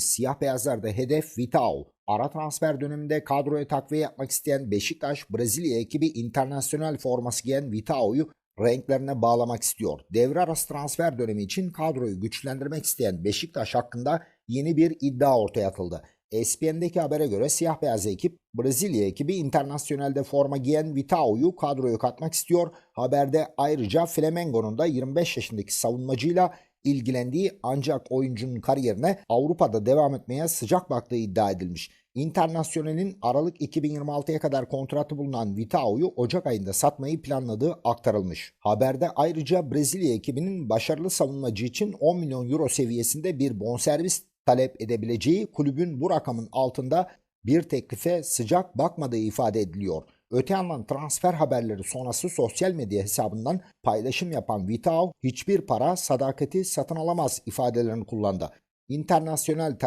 durumdayız. Siyah beyazlarda hedef Vitao. Ara transfer döneminde kadroya takviye yapmak isteyen Beşiktaş, Brezilya ekibi internasyonel forması giyen Vitao'yu renklerine bağlamak istiyor. Devre arası transfer dönemi için kadroyu güçlendirmek isteyen Beşiktaş hakkında yeni bir iddia ortaya atıldı. ESPN'deki habere göre siyah beyaz ekip Brezilya ekibi internasyonelde forma giyen Vitao'yu kadroya katmak istiyor. Haberde ayrıca Flamengo'nun da 25 yaşındaki savunmacıyla ilgilendiği ancak oyuncunun kariyerine Avrupa'da devam etmeye sıcak baktığı iddia edilmiş. İnternasyonelin Aralık 2026'ya kadar kontratı bulunan Vitao'yu Ocak ayında satmayı planladığı aktarılmış. Haberde ayrıca Brezilya ekibinin başarılı savunmacı için 10 milyon euro seviyesinde bir bonservis talep edebileceği kulübün bu rakamın altında bir teklife sıcak bakmadığı ifade ediliyor. Öte yandan transfer haberleri sonrası sosyal medya hesabından paylaşım yapan Vitao hiçbir para sadakati satın alamaz ifadelerini kullandı. İnternasyonel